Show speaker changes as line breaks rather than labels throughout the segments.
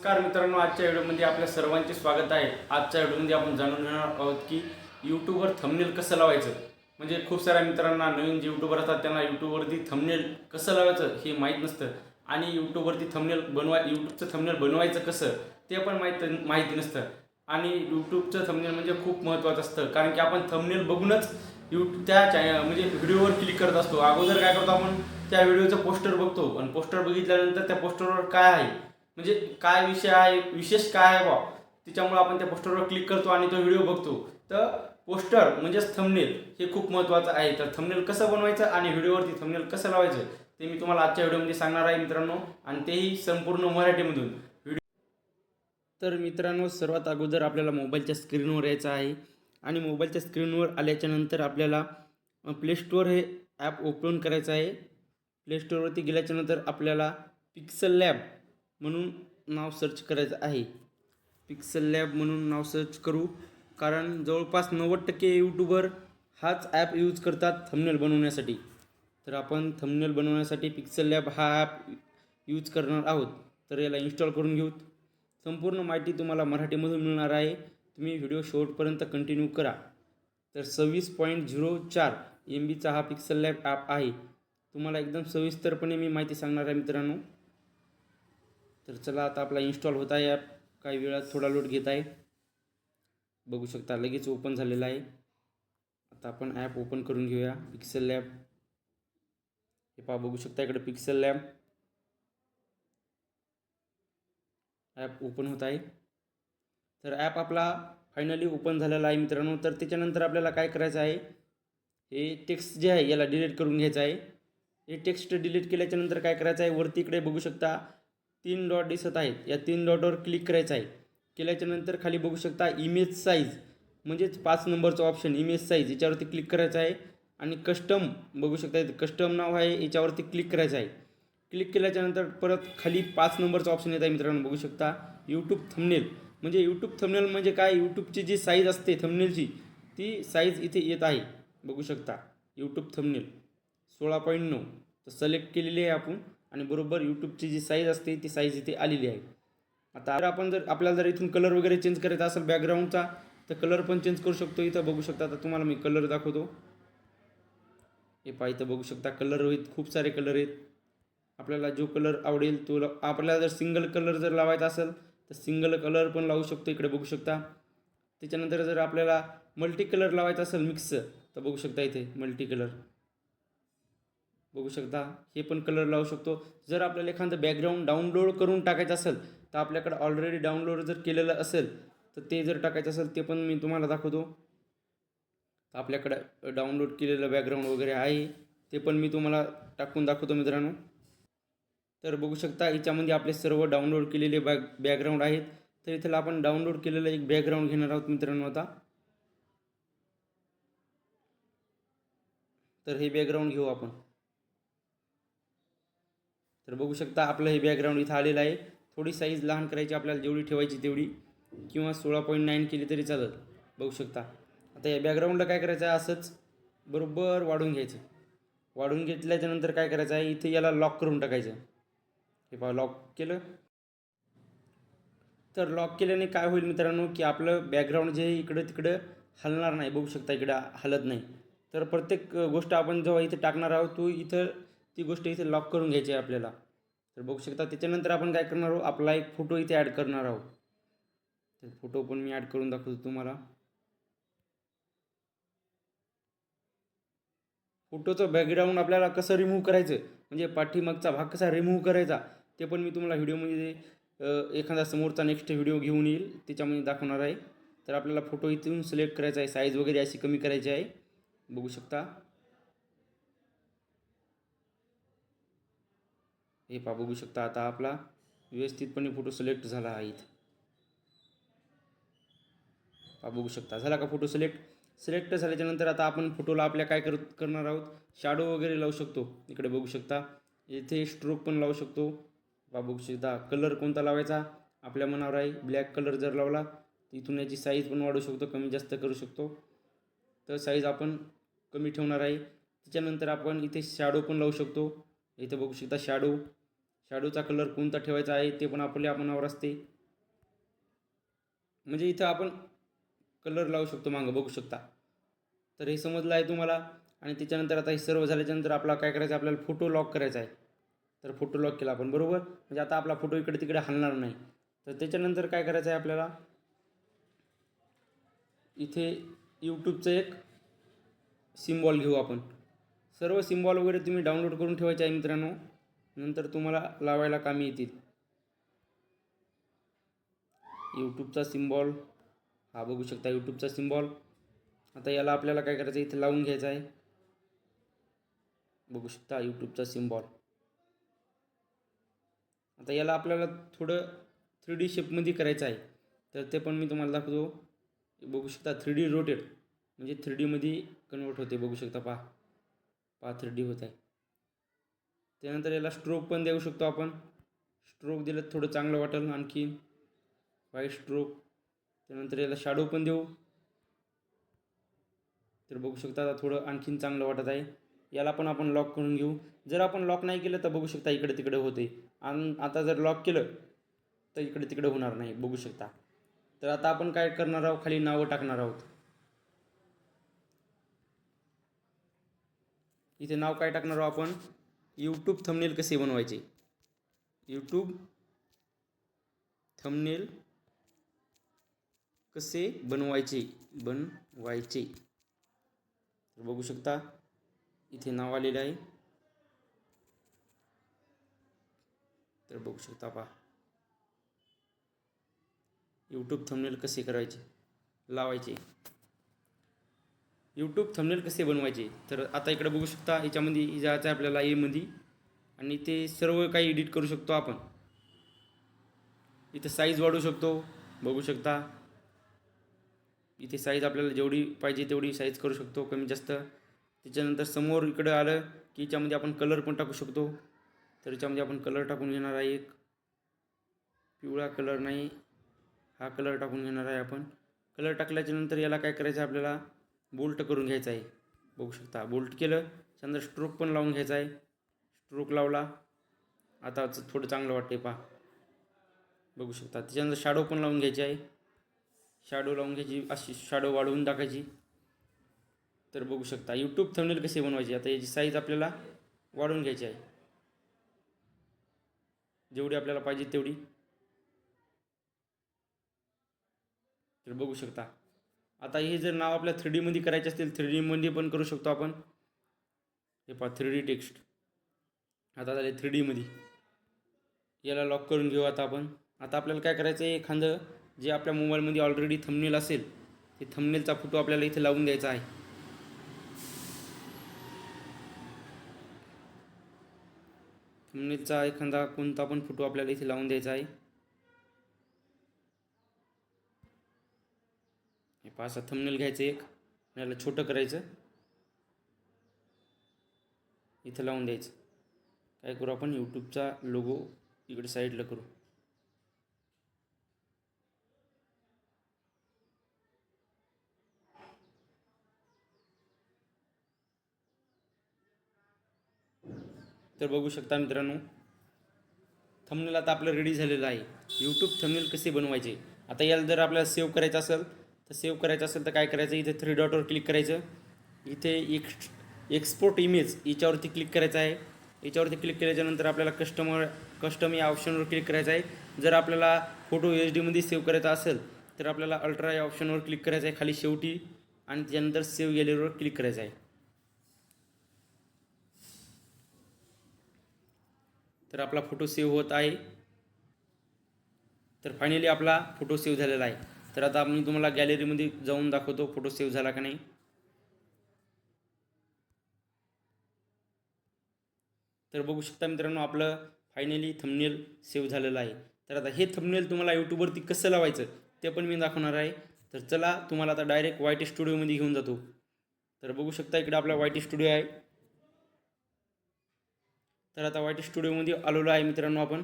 नमस्कार मित्रांनो आजच्या व्हिडिओमध्ये आपल्या सर्वांचे स्वागत आहे. आजच्या व्हिडिओमध्ये आपण जाणून घेणार आहोत की यूट्यूबवर थंबनेल कसं लावायचं? म्हणजे खूप साऱ्या मित्रांना नवीन जे यूट्यूबर असतात त्यांना यूट्यूबवरती थंबनेल कसं लावायचं हे माहीत नसतं. आणि यूट्यूबवरती थंबनेल बनवाय यूट्यूबचं थंबनेल बनवायचं कसं ते पण माहीत माहिती नसतं. आणि यूट्यूबचं थंबनेल म्हणजे खूप महत्त्वाचं असतं. कारण की आपण थंबनेल बघूनच यूट्यूब त्या चॅ म्हणजे व्हिडिओवर क्लिक करत असतो. अगोदर काय करतो आपण? त्या व्हिडिओचं पोस्टर बघतो. आणि पोस्टर बघितल्यानंतर त्या पोस्टरवर काय आहे? म्हणजे काय विषय आहे विशेष काय आहे बा? त्याच्यामुळे आपण त्या पोस्टरवर क्लिक करतो आणि तो व्हिडिओ बघतो. तर पोस्टर म्हणजेच थंबनेल हे खूप महत्त्वाचं आहे. तर थंबनेल कसं बनवायचं आणि व्हिडिओवरती थंबनेल कसं लावायचं ते मी तुम्हाला आजच्या व्हिडिओमध्ये सांगणार आहे मित्रांनो. आणि तेही संपूर्ण मराठीमधून. व्हिडिओ तर मित्रांनो सर्वात अगोदर आपल्याला मोबाईलच्या स्क्रीनवर यायचं आहे. आणि मोबाईलच्या स्क्रीनवर आल्याच्यानंतर आपल्याला प्ले स्टोअर हे ॲप ओपन करायचं आहे. प्ले स्टोअरवरती आपल्याला पिक्सल लॅब म्हणून नाव सर्च करायचं आहे. पिक्सल लॅब म्हणून नाव सर्च करू. कारण जवळपास नव्वद टक्के यूट्यूबर हाच ॲप यूज करतात थंबनेल बनवण्यासाठी. तर आपण थंबनेल बनवण्यासाठी पिक्सल लॅब हा ॲप यूज करणार आहोत. तर याला इन्स्टॉल करून घेऊत. संपूर्ण माहिती तुम्हाला मराठीमधून मिळणार आहे. तुम्ही व्हिडिओ शेवटपर्यंत कंटिन्यू करा. तर सव्वीस पॉईंट झिरो चार एम बीचा हा पिक्सल लॅब ॲप आहे. तुम्हाला एकदम सविस्तरपणे मी माहिती सांगणार आहे मित्रांनो. तर चला आता आपला इन्स्टॉल होत आहे. ॲप काही वेळात थोडा लोड घेत आहे. बघू शकता लगेच ओपन झालेला आहे. आता आपण ॲप ओपन करून घेऊया. पिक्सल लॅब हे पहा बघू शकता इकडे पिक्सल लॅब ॲप ओपन होत आहे. तर ॲप आपला फायनली ओपन झालेला आहे मित्रांनो. तर त्याच्यानंतर आपल्याला काय करायचं आहे? हे टेक्स्ट जे आहे याला डिलीट करून घ्यायचं आहे. हे टेक्स्ट डिलीट केल्याच्यानंतर काय करायचं आहे? वरती इकडे बघू शकता. तीन डॉट दिसत आहेत. या तीन डॉटवर क्लिक करायचं आहे. केल्याच्यानंतर खाली बघू शकता इमेज साईज म्हणजेच पाच नंबरचं ऑप्शन इमेज साईज याच्यावरती क्लिक करायचं आहे. आणि कस्टम बघू शकता कस्टम नाव आहे याच्यावरती क्लिक करायचं आहे. क्लिक केल्याच्यानंतर परत खाली पाच नंबरचं ऑप्शन येत आहे मित्रांनो बघू शकता. यूट्यूब थंबनेल म्हणजे यूट्यूब थंबनेल म्हणजे काय? यूट्यूबची जी साईज असते थंबनेलची ती साईज इथे येत आहे. बघू शकता. यूट्यूब थंबनेल सोळा पॉईंट नऊ. तर सिलेक्ट केलेली आहे आपण. आणि बरोबर यूट्यूबची जी साईज असते ती साईज इथे आलेली आहे. आता जर आपण जर आपल्याला जर इथून कलर वगैरे चेंज करायचा असेल बॅकग्राऊंडचा तर कलर पण चेंज करू शकतो. इथं बघू शकता आता तुम्हाला मी कलर दाखवतो. हे पहा इथं बघू शकता कलर आहेत खूप सारे कलर आहेत. आपल्याला जो कलर आवडेल तो आपल्याला जर सिंगल कलर जर लावायचा असेल तर सिंगल कलर पण लावू शकतो. इकडे बघू शकता. त्याच्यानंतर जर आपल्याला मल्टी कलर लावायचा असेल मिक्स तर बघू शकता इथे मल्टी कलर बघू शकता. हे पण कलर लावू शकतो. जर आपल्याला एखादं बॅकग्राऊंड डाउनलोड करून टाकायचं असेल तर आपल्याकडे ऑलरेडी डाउनलोड जर केलेलं असेल तर ते जर टाकायचं असेल ते पण मी तुम्हाला दाखवतो. तर आपल्याकडं डाउनलोड केलेलं बॅकग्राऊंड वगैरे आहे. ते पण मी तुम्हाला टाकून दाखवतो मित्रांनो. तर बघू शकता याच्यामध्ये आपले सर्व डाउनलोड केलेले बॅक बॅकग्राऊंड आहेत. तर इथला आपण डाउनलोड केलेलं एक बॅकग्राऊंड घेणार आहोत मित्रांनो आता. तर हे बॅकग्राऊंड घेऊ आपण. तर बघू शकता आपलं हे बॅकग्राऊंड इथं आलेलं आहे. थोडी साईज लहान करायची आपल्याला जेवढी ठेवायची तेवढी. किंवा सोळा पॉईंट नाईन केली तरी चालत. बघू शकता. आता या बॅकग्राऊंडला काय करायचं आहे? असंच बरोबर वाढून घ्यायचं. वाढून घेतल्याच्यानंतर काय करायचं आहे? इथे याला लॉक करून टाकायचं. हे पहा लॉक केलं. तर लॉक केल्याने काय होईल मित्रांनो? की आपलं बॅकग्राऊंड जे इकडं तिकडं हलणार नाही. बघू शकता इकडं हलत नाही. तर प्रत्येक गोष्ट आपण जेव्हा इथे टाकणार आहोत तो इथं ती गोष्ट इथे लॉक करून घ्यायची आहे आपल्याला. तर बघू शकता त्याच्यानंतर आपण काय करणार आहोत? आपला एक फोटो इथे ॲड करणार आहोत. तर फोटो पण मी ॲड करून दाखवतो तुम्हाला. फोटोचं बॅकग्राऊंड आपल्याला कसं रिमूव्ह करायचं? म्हणजे पाठीमागचा भाग कसा रिमूव्ह करायचा? ते पण मी तुम्हाला व्हिडिओमध्ये एखादा समोरचा नेक्स्ट व्हिडिओ घेऊन येईल. त्याच्यामध्ये दाखवणार आहे. तर आपल्याला फोटो इथून सिलेक्ट करायचा आहे. साईज वगैरे अशी कमी करायची आहे. बघू शकता. हे पहा बघू शकता आता आपला व्यवस्थितपणे फोटो सिलेक्ट झाला आहे इथं. बघू शकता. झाला का फोटो सिलेक्ट सिलेक्ट झाल्याच्यानंतर आता आपण फोटोला आपल्या काय कर करणार आहोत? शॅडो वगैरे लावू शकतो. इकडे बघू शकता. इथे स्ट्रोक पण लावू शकतो. बा बघू शकता. कलर कोणता लावायचा? आपल्या मनावर आहे. ब्लॅक कलर जर लावला तर इथून याची साईज पण वाढवू शकतो. कमी जास्त करू शकतो. तर साईज आपण कमी ठेवणार आहे. त्याच्यानंतर आपण इथे शॅडो पण लावू शकतो. इथे बघू शकता शॅडो शॅडोचा कलर कोणता ठेवायचा आहे ते पण आपल्या आपणावर असते. म्हणजे इथं आपण कलर लावू शकतो मागं बघू शकता. तर हे समजलं आहे तुम्हाला आणि त्याच्यानंतर आता हे सर्व झाल्याच्यानंतर आपला काय करायचं आहे आपल्याला फोटो लॉक करायचा आहे. तर फोटो लॉक केला आपण बरोबर? म्हणजे आता आपला फोटो इकडे तिकडे हलणार नाही. तर त्याच्यानंतर काय करायचं आहे आपल्याला? इथे यूट्यूबचं एक सिम्बॉल घेऊ आपण. सर्व सिम्बॉल वगैरे तुम्ही डाउनलोड करून ठेवायचे आहे मित्रांनो. नंतर तुम्हाला लावायला कामी येतील. यूट्यूबचा सिम्बॉल हा बघू शकता यूट्यूबचा सिम्बॉल आता याला आपल्याला काय करायचं आहे इथे लावून घ्यायचं आहे. बघू शकता यूट्यूबचा सिम्बॉल आता याला आपल्याला थोडं थ्री डी शेपमध्ये करायचं आहे. तर ते पण मी तुम्हाला दाखवतो. बघू शकता थ्री डी रोटेड म्हणजे थ्री डीमध्ये कन्वर्ट होते. बघू शकता पहा. पहा थ्री डी होत आहे. त्यानंतर याला स्ट्रोक पण देऊ शकतो आपण. स्ट्रोक दिलं थोडं चांगलं वाटेल आणखी व्हाईट स्ट्रोक त्यानंतर याला शॅडो पण देऊ. तर बघू शकता आता थोडं आणखीन चांगलं वाटत आहे. याला पण आपण लॉक करून घेऊ. जर आपण लॉक नाही केलं तर बघू शकता इकडे तिकडे होते. आणि आता जर लॉक केलं तर इकडे तिकडे होणार नाही. बघू शकता. तर आता आपण काय करणार आहोत? खाली नावं टाकणार आहोत. इथे नाव काय टाकणार आहोत आपण? यूट्यूब थंबनेल कसे बनवायचे? यूट्यूब थंबनेल कसे बनवायचे? बनवायचे. तर बघू शकता इथे नाव आलेलं आहे. तर बघू शकता पहा. यूट्यूब थंबनेल कसे करायचे? लावायचे. यूट्यूब थंबनेल कसे बनवायचे? तर आता इकडे बघू शकता याच्यामध्ये जायचं आहे आपल्याला एमध्ये आणि ते सर्व काही एडिट करू शकतो आपण. इथे साईज वाढवू शकतो. बघू शकता. इथे साईज आपल्याला जेवढी पाहिजे तेवढी साईज करू शकतो कमी जास्त. त्याच्यानंतर समोर इकडं आलं की याच्यामध्ये आपण कलर पण टाकू शकतो. तर याच्यामध्ये आपण कलर टाकून घेणार आहे एक. पिवळा कलर नाही. हा कलर टाकून घेणार आहे आपण. कलर टाकल्याच्यानंतर याला काय करायचं आहे आपल्याला? बोल्ट करून घ्यायचा आहे. बघू शकता बोल्ट केलं त्यानंतर स्ट्रोक पण लावून घ्यायचा आहे. स्ट्रोक लावला आता थोडं चांगलं वाटते पहा. बघू शकता त्याच्यानंतर शॅडो पण लावून घ्यायची आहे. शॅडो लावून घ्यायची अशी शॅडो वाढवून टाकायची. तर बघू शकता यूट्यूब थंबनेल कसे बनवायचे आता याची साईज आपल्याला वाढवून घ्यायची आहे. जेवढी आपल्याला पाहिजे तेवढी. तर बघू शकता आता हे जर नाव आपल्या थ्री डीमध्ये करायचे असतील थ्री डीमध्ये पण करू शकतो आपण. हे पहा थ्री डी टेक्स्ट. आता झाले थ्री डीमध्ये याला लॉक करून घेऊ आता आपण. आता आपल्याला काय करायचं आहे एखादं जे आपल्या मोबाईलमध्ये ऑलरेडी थंबनेल असेल ते थंबनेलचा फोटो आपल्याला इथे लावून द्यायचा आहे. थंबनेलचा एखादा कोणता पण फोटो आपल्याला इथे लावून द्यायचा आहे. हे पाच थंबनेल घ्यायचं एक आणि याला छोटं करायचं. इथं लावून द्यायचं. काय करू आपण? यूट्यूबचा लोगो इकडे साईडला करू. तर बघू शकता मित्रांनो थंबनेल आता आपलं रेडी झालेलं आहे. यूट्यूब थंबनेल कसे बनवायचे? आता याला जर आपल्याला सेव्ह करायचं असेल तर सेव्ह करायचं असेल तर काय करायचं? इथे थ्री डॉटवर क्लिक करायचं. इथे एक एक्सपोर्ट इमेज याच्यावरती क्लिक करायचं आहे. याच्यावरती क्लिक केल्याच्यानंतर आपल्याला कस्टमर कस्टम या ऑप्शनवर क्लिक करायचं आहे. जर आपल्याला फोटो एच डीमध्ये सेव्ह करायचा असेल तर आपल्याला अल्ट्रा या ऑप्शनवर क्लिक करायचं आहे खाली शेवटी. आणि त्यानंतर सेव्ह गॅलरीवर क्लिक करायचं आहे. तर आपला फोटो सेव्ह होत आहे. तर फायनली आपला फोटो सेव्ह झालेला आहे. तर आता मी तुम्हाला गॅलरीमध्ये जाऊन दाखवतो फोटो सेव्ह झाला का नाही. तर बघू शकता मित्रांनो आपलं फायनली थंबनेल सेव्ह झालेलं आहे. तर आता हे थंबनेल तुम्हाला यूट्यूबवरती कसं लावायचं ते पण मी दाखवणार आहे. तर चला तुम्हाला आता डायरेक्ट वाय टी स्टुडिओमध्ये घेऊन जातो. तर बघू शकता इकडे आपला वाय टी स्टुडिओ आहे. तर आता वाय टी स्टुडिओमध्ये आलेलो आहे मित्रांनो आपण.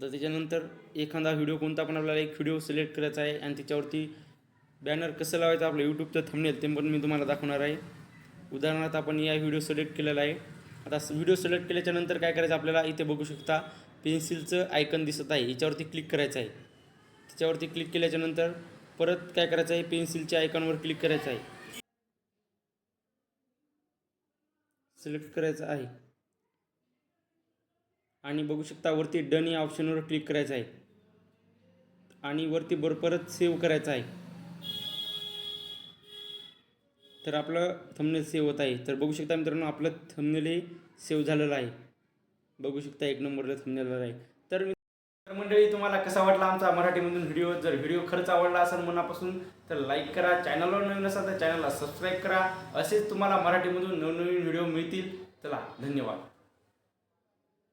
आता त्याच्यानंतर एखादा व्हिडिओ कोणता पण आपल्याला एक व्हिडिओ सिलेक्ट करायचा आहे आणि त्याच्यावरती बॅनर कसं लावायचं आपलं यूट्यूबचं थंबनेल ते पण मी तुम्हाला दाखवणार आहे. उदाहरणार्थ आपण या व्हिडिओ सिलेक्ट केलेला आहे. आता व्हिडिओ सिलेक्ट केल्याच्यानंतर काय करायचं आपल्याला इथे बघू शकता पेन्सिलचं आयकन दिसत आहे. याच्यावरती क्लिक करायचं आहे. त्याच्यावरती क्लिक केल्याच्यानंतर परत काय करायचं आहे? पेन्सिलच्या आयकॉनवर क्लिक करायचं आहे. सिलेक्ट करायचं आहे. आणि बघू शकता वरती डन या ऑप्शनवर क्लिक करायचं आहे. आणि वरती बर परत सेव्ह करायचं आहे. तर आपलं थंबनेल सेव्ह होत आहे. तर बघू शकता मित्रांनो आपलं थंबनेल हे सेव्ह झालेलं आहे. बघू शकता एक नंबरला थंबनेल आहे. तर तर मंडळी तुम्हाला कसा वाटला आमचा मराठीमधून व्हिडिओ जर व्हिडिओ खरंच आवडला असेल मनापासून तर लाईक करा. चॅनलवर नवीन असाल तर चॅनलला सबस्क्राईब करा. असेच तुम्हाला मराठीमधून नवनवीन व्हिडिओ मिळतील. चला धन्यवाद.